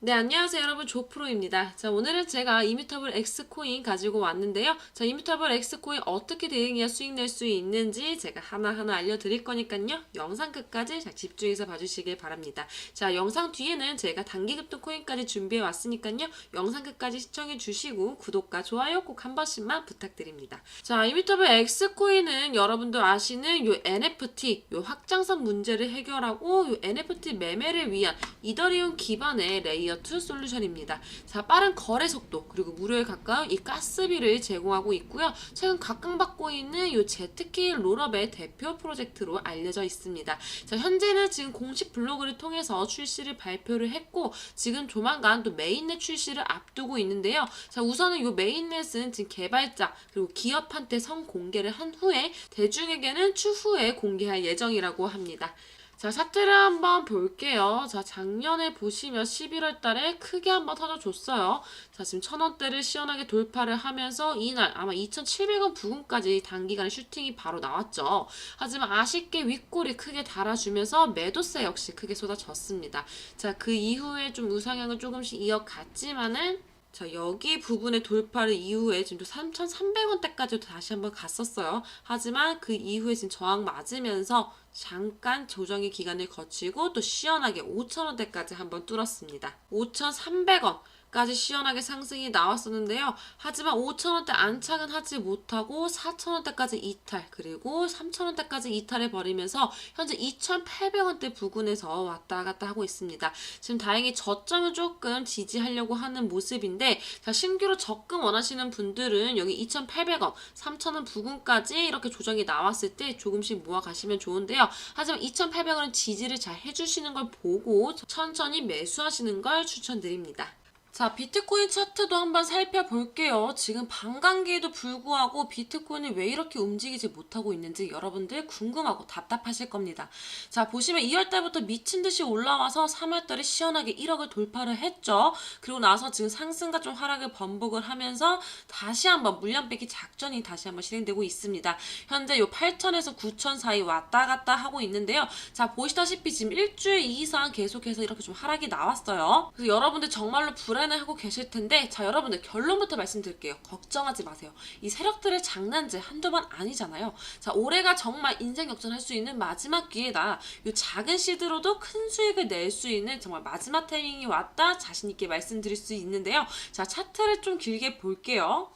네, 안녕하세요 여러분 조프로입니다. 자, 오늘은 제가 이뮤터블 X코인 가지고 왔는데요. 자, 이뮤터블 X코인 어떻게 대응해야 수익 낼 수 있는지 제가 하나하나 알려드릴 거니까요. 영상 끝까지 잘 집중해서 봐주시길 바랍니다. 자, 영상 뒤에는 제가 단기급등 코인까지 준비해 왔으니까요. 영상 끝까지 시청해 주시고 구독과 좋아요 꼭 한 번씩만 부탁드립니다. 자, 이뮤터블 X코인은 여러분도 아시는 요 NFT, 요 확장성 문제를 해결하고 요 NFT 매매를 위한 이더리움 기반의 레이어 2 솔루션입니다. 자, 빠른 거래 속도 그리고 무료에 가까운 이 가스비를 제공하고 있고요. 최근 각광받고 있는 요 제트키 롤업의 대표 프로젝트로 알려져 있습니다. 자, 현재는 지금 공식 블로그를 통해서 출시를 발표를 했고 지금 조만간 또 메인넷 출시를 앞두고 있는데요. 자, 우선은 요 메인넷은 지금 개발자 그리고 기업한테 선 공개를 한 후에 대중에게는 추후에 공개할 예정이라고 합니다. 자, 차트를 한번 볼게요. 자, 작년에 보시면 11월 달에 크게 한번 터져줬어요. 자, 지금 천원대를 시원하게 돌파를 하면서 이날 아마 2,700원 부근까지 단기간에 슈팅이 바로 나왔죠. 하지만 아쉽게 윗골이 크게 달아주면서 매도세 역시 크게 쏟아졌습니다. 자, 그 이후에 좀 우상향을 조금씩 이어갔지만은 자, 여기 부분의 돌파를 이후에 지금 또 3,300원대까지도 다시 한번 갔었어요. 하지만 그 이후에 지금 저항 맞으면서 잠깐 조정의 기간을 거치고 또 시원하게 5,000원대까지 한번 뚫었습니다. 5,300원. 까지 시원하게 상승이 나왔었는데요. 하지만 5,000원대 안착은 하지 못하고 4,000원대까지 이탈, 그리고 3,000원대까지 이탈해 버리면서 현재 2,800원대 부근에서 왔다 갔다 하고 있습니다. 지금 다행히 저점을 조금 지지하려고 하는 모습인데, 자, 신규로 접근 원하시는 분들은 여기 2,800원, 3,000원 부근까지 이렇게 조정이 나왔을 때 조금씩 모아 가시면 좋은데요. 하지만 2,800원은 지지를 잘 해주시는 걸 보고 천천히 매수하시는 걸 추천드립니다. 자, 비트코인 차트도 한번 살펴볼게요. 지금 반감기에도 불구하고 비트코인이 왜 이렇게 움직이지 못하고 있는지 여러분들 궁금하고 답답하실 겁니다. 자, 보시면 2월 달부터 미친 듯이 올라와서 3월 달에 시원하게 1억을 돌파를 했죠. 그리고 나서 지금 상승과 좀 하락을 번복을 하면서 다시 한번 물량 빼기 작전이 다시 한번 실행되고 있습니다. 현재 요 8천에서 9천 사이 왔다 갔다 하고 있는데요. 자, 보시다시피 지금 일주일 이상 계속해서 이렇게 좀 하락이 나왔어요. 그래서 여러분들 정말로 불안 해 하고 계실 텐데 자 여러분들 결론부터 말씀드릴게요. 걱정하지 마세요. 이 세력들의 장난질 한두 번 아니잖아요. 자 올해가 정말 인생 역전할 수 있는 마지막 기회다. 이 작은 시드로도 큰 수익을 낼 수 있는 정말 마지막 타이밍이 왔다 자신 있게 말씀드릴 수 있는데요. 자 차트를 좀 길게 볼게요.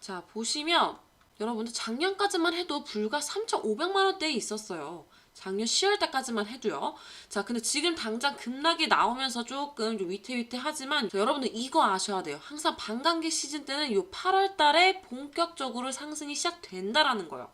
자 보시면 여러분들 작년까지만 해도 불과 3,500만 원대에 있었어요. 작년 10월 달까지만 해도요. 자, 근데 지금 당장 급락이 나오면서 조금 좀 위태위태하지만 자, 여러분들 이거 아셔야 돼요. 항상 반감기 시즌 때는 요 8월 달에 본격적으로 상승이 시작된다라는 거예요.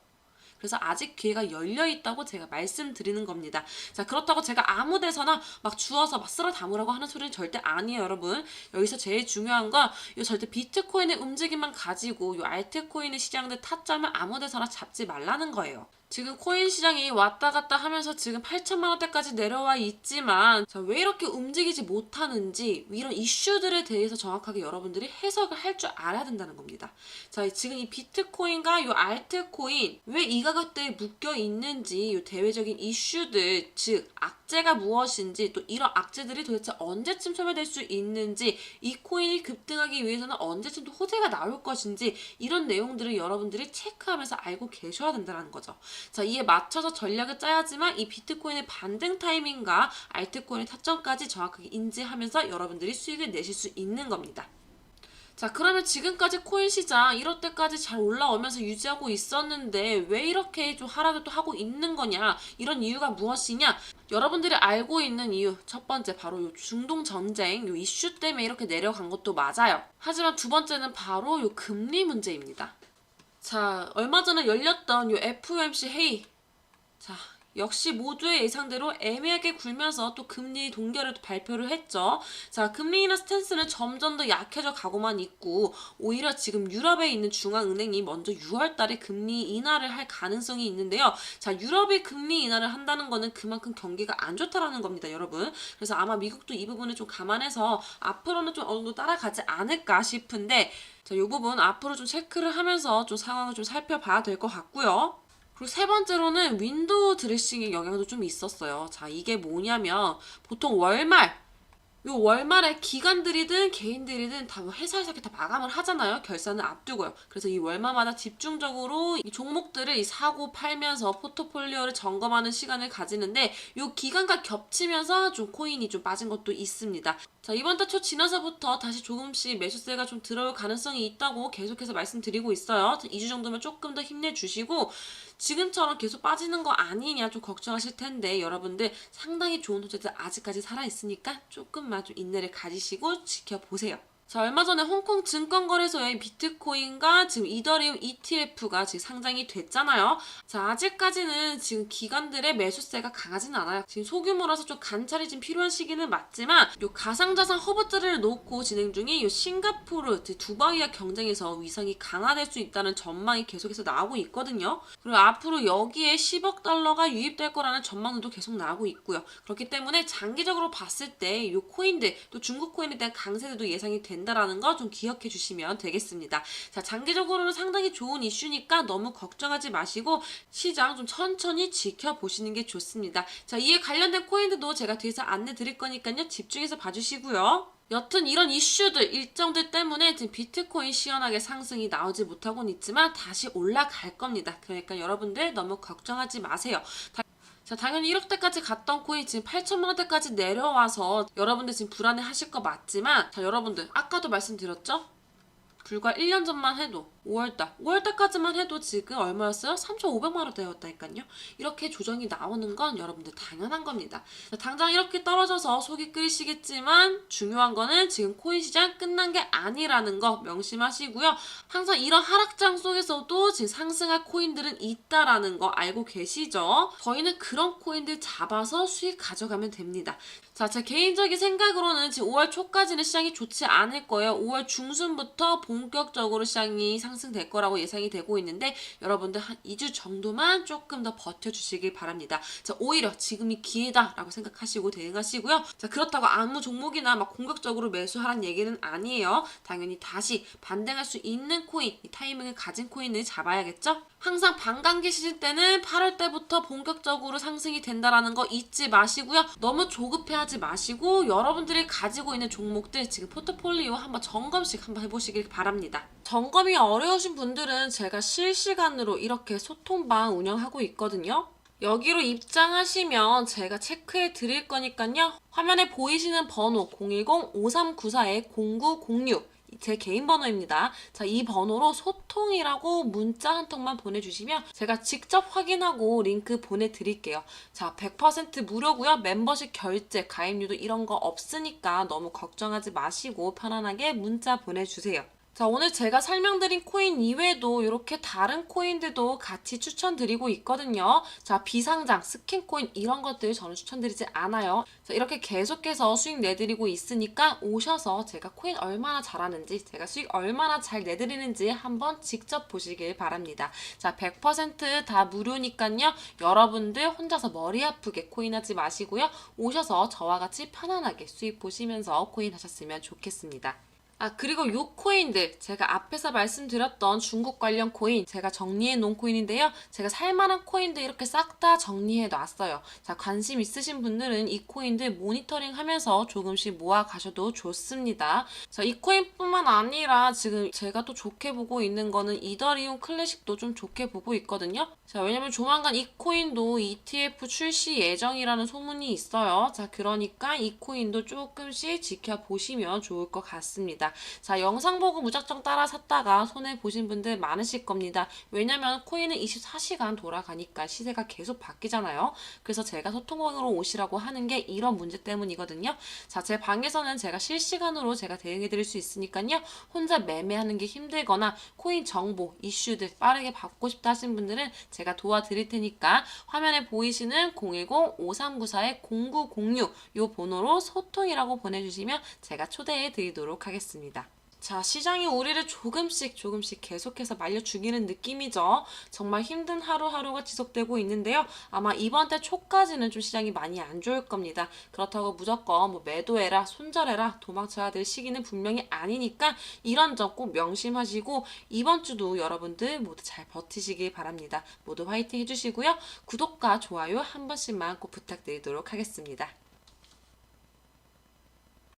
그래서 아직 기회가 열려 있다고 제가 말씀드리는 겁니다. 자, 그렇다고 제가 아무 데서나 막 주워서 막 쓸어 담으라고 하는 소리는 절대 아니에요, 여러분. 여기서 제일 중요한 건이 절대 비트코인의 움직임만 가지고 이 알트코인의 시장들 타점을 아무 데서나 잡지 말라는 거예요. 지금 코인 시장이 왔다 갔다 하면서 지금 8천만 원대까지 내려와 있지만 자, 왜 이렇게 움직이지 못하는지 이런 이슈들에 대해서 정확하게 여러분들이 해석을 할 줄 알아야 된다는 겁니다. 자, 지금 이 비트코인과 이 알트코인 왜 이 가격대에 묶여 있는지 이 대외적인 이슈들 즉 악재가 무엇인지 또 이런 악재들이 도대체 언제쯤 소멸될 수 있는지 이 코인이 급등하기 위해서는 언제쯤 또 호재가 나올 것인지 이런 내용들을 여러분들이 체크하면서 알고 계셔야 된다는 거죠. 자, 이에 맞춰서 전략을 짜야지만 이 비트코인의 반등 타이밍과 알트코인의 타점까지 정확하게 인지하면서 여러분들이 수익을 내실 수 있는 겁니다. 자, 그러면 지금까지 코인 시장 이럴 때까지 잘 올라오면서 유지하고 있었는데 왜 이렇게 좀 하락을 또 하고 있는 거냐? 이런 이유가 무엇이냐? 여러분들이 알고 있는 이유 첫 번째 바로 요 중동 전쟁 요 이슈 때문에 이렇게 내려간 것도 맞아요. 하지만 두 번째는 바로 요 금리 문제입니다. 자, 얼마 전에 열렸던 요 FOMC 회의. 자, 역시 모두의 예상대로 애매하게 굴면서 또 금리 동결을 또 발표를 했죠. 자, 금리 인하 스탠스는 점점 더 약해져 가고만 있고 오히려 지금 유럽에 있는 중앙은행이 먼저 6월 달에 금리 인하를 할 가능성이 있는데요. 자, 유럽이 금리 인하를 한다는 거는 그만큼 경기가 안 좋다라는 겁니다, 여러분. 그래서 아마 미국도 이 부분을 좀 감안해서 앞으로는 좀 어느 정도 따라가지 않을까 싶은데 자, 이 부분 앞으로 좀 체크를 하면서 좀 상황을 좀 살펴봐야 될 것 같고요. 그리고 세 번째로는 윈도우 드레싱의 영향도 좀 있었어요. 자, 이게 뭐냐면 보통 월말 요 월말에 기관들이든 개인들이든 다뭐 회사에서 이렇게 다 마감을 하잖아요. 결산을 앞두고요. 그래서 이 월말마다 집중적으로 이 종목들을 이 사고 팔면서 포트폴리오를 점검하는 시간을 가지는데 요 기간과 겹치면서 좀 코인이 좀 빠진 것도 있습니다. 자, 이번 달 초 지나서부터 다시 조금씩 매수세가 좀 들어올 가능성이 있다고 계속해서 말씀드리고 있어요. 2주 정도면 조금 더 힘내주시고 지금처럼 계속 빠지는 거 아니냐 좀 걱정하실 텐데 여러분들 상당히 좋은 호재들 아직까지 살아있으니까 조금만 좀 인내를 가지시고 지켜보세요. 자, 얼마 전에 홍콩 증권거래소에 비트코인과 지금 이더리움 ETF가 지금 상장이 됐잖아요. 자, 아직까지는 지금 기관들의 매수세가 강하진 않아요. 지금 소규모라서 좀 관찰이 좀 필요한 시기는 맞지만 요 가상자산 허브들을 놓고 진행 중인 요 싱가포르, 두바이와 경쟁에서 위상이 강화될 수 있다는 전망이 계속해서 나오고 있거든요. 그리고 앞으로 여기에 10억 달러가 유입될 거라는 전망도 계속 나오고 있고요. 그렇기 때문에 장기적으로 봤을 때 요 코인들 또 중국 코인에 대한 강세도 예상이 된다라는 거 좀 기억해 주시면 되겠습니다. 자, 장기적으로는 상당히 좋은 이슈니까 너무 걱정하지 마시고 시장 좀 천천히 지켜보시는 게 좋습니다. 자, 이에 관련된 코인들도 제가 뒤에서 안내 드릴 거니까요. 집중해서 봐주시고요. 여튼 이런 이슈들, 일정들 때문에 지금 비트코인 시원하게 상승이 나오지 못하고는 있지만 다시 올라갈 겁니다. 그러니까 여러분들 너무 걱정하지 마세요. 다- 자, 당연히 1억대까지 갔던 코인 지금 8천만 원대까지 내려와서 여러분들 지금 불안해 하실 거 맞지만, 자, 여러분들, 아까도 말씀드렸죠? 불과 1년 전만 해도 5월달, 5월달까지만 해도 지금 얼마였어요? 3,500만 원대였다니까요. 이렇게 조정이 나오는 건 여러분들 당연한 겁니다. 자, 당장 이렇게 떨어져서 속이 끓이시겠지만 중요한 거는 지금 코인 시장 끝난 게 아니라는 거 명심하시고요. 항상 이런 하락장 속에서도 지금 상승할 코인들은 있다라는 거 알고 계시죠? 저희는 그런 코인들 잡아서 수익 가져가면 됩니다. 자, 제 개인적인 생각으로는 지금 5월 초까지는 시장이 좋지 않을 거예요. 5월 중순부터 본격적으로 시장이 상승 될 거라고 예상이 되고 있는데 여러분들 한 2주 정도만 조금 더 버텨주시길 바랍니다. 자, 오히려 지금이 기회다라고 생각하시고 대응하시고요. 자, 그렇다고 아무 종목이나 막 공격적으로 매수하라는 얘기는 아니에요. 당연히 다시 반등할 수 있는 코인, 이 타이밍을 가진 코인을 잡아야겠죠? 항상 반감기 시즌 때는 8월 때부터 본격적으로 상승이 된다라는 거 잊지 마시고요. 너무 조급해하지 마시고 여러분들이 가지고 있는 종목들 지금 포트폴리오 한번 점검씩 한번 해보시길 바랍니다. 점검이 어려우신 분들은 제가 실시간으로 이렇게 소통방 운영하고 있거든요. 여기로 입장하시면 제가 체크해 드릴 거니까요. 화면에 보이시는 번호 010-5394-0906 제 개인 번호입니다. 자, 이 번호로 소통이라고 문자 한 통만 보내주시면 제가 직접 확인하고 링크 보내드릴게요. 자, 100% 무료고요. 멤버십 결제, 가입료도 이런 거 없으니까 너무 걱정하지 마시고 편안하게 문자 보내주세요. 자, 오늘 제가 설명드린 코인 이외에도 이렇게 다른 코인들도 같이 추천드리고 있거든요. 자, 비상장, 스캔 코인 이런 것들 저는 추천드리지 않아요. 자, 이렇게 계속해서 수익 내드리고 있으니까 오셔서 제가 코인 얼마나 잘하는지, 제가 수익 얼마나 잘 내드리는지 한번 직접 보시길 바랍니다. 자, 100%다 무료니까요. 여러분들 혼자서 머리 아프게 코인 하지 마시고요. 오셔서 저와 같이 편안하게 수익 보시면서 코인 하셨으면 좋겠습니다. 아, 그리고 요 코인들, 제가 앞에서 말씀드렸던 중국 관련 코인, 제가 정리해 놓은 코인인데요. 제가 살만한 코인들 이렇게 싹 다 정리해 놨어요. 자, 관심 있으신 분들은 이 코인들 모니터링 하면서 조금씩 모아 가셔도 좋습니다. 자, 이 코인뿐만 아니라 지금 제가 또 좋게 보고 있는 거는 이더리움 클래식도 좀 좋게 보고 있거든요. 자, 왜냐면 조만간 이 코인도 ETF 출시 예정이라는 소문이 있어요. 자, 그러니까 이 코인도 조금씩 지켜보시면 좋을 것 같습니다. 자, 영상 보고 무작정 따라 샀다가 손해 보신 분들 많으실 겁니다. 왜냐면 코인은 24시간 돌아가니까 시세가 계속 바뀌잖아요. 그래서 제가 소통방으로 오시라고 하는 게 이런 문제 때문이거든요. 자, 제 방에서는 제가 실시간으로 제가 대응해 드릴 수 있으니까요. 혼자 매매하는 게 힘들거나 코인 정보, 이슈들 빠르게 받고 싶다 하신 분들은 제가 도와드릴 테니까 화면에 보이시는 010-5394-0906이 번호로 소통이라고 보내주시면 제가 초대해 드리도록 하겠 습니다. 자, 시장이 우리를 조금씩 조금씩 계속해서 말려 죽이는 느낌이죠. 정말 힘든 하루하루가 지속되고 있는데요. 아마 이번 달 초까지는 좀 시장이 많이 안 좋을 겁니다. 그렇다고 무조건 뭐 매도해라, 손절해라, 도망쳐야 될 시기는 분명히 아니니까 이런 점 꼭 명심하시고 이번 주도 여러분들 모두 잘 버티시길 바랍니다. 모두 화이팅 해주시고요. 구독과 좋아요 한 번씩만 꼭 부탁드리도록 하겠습니다.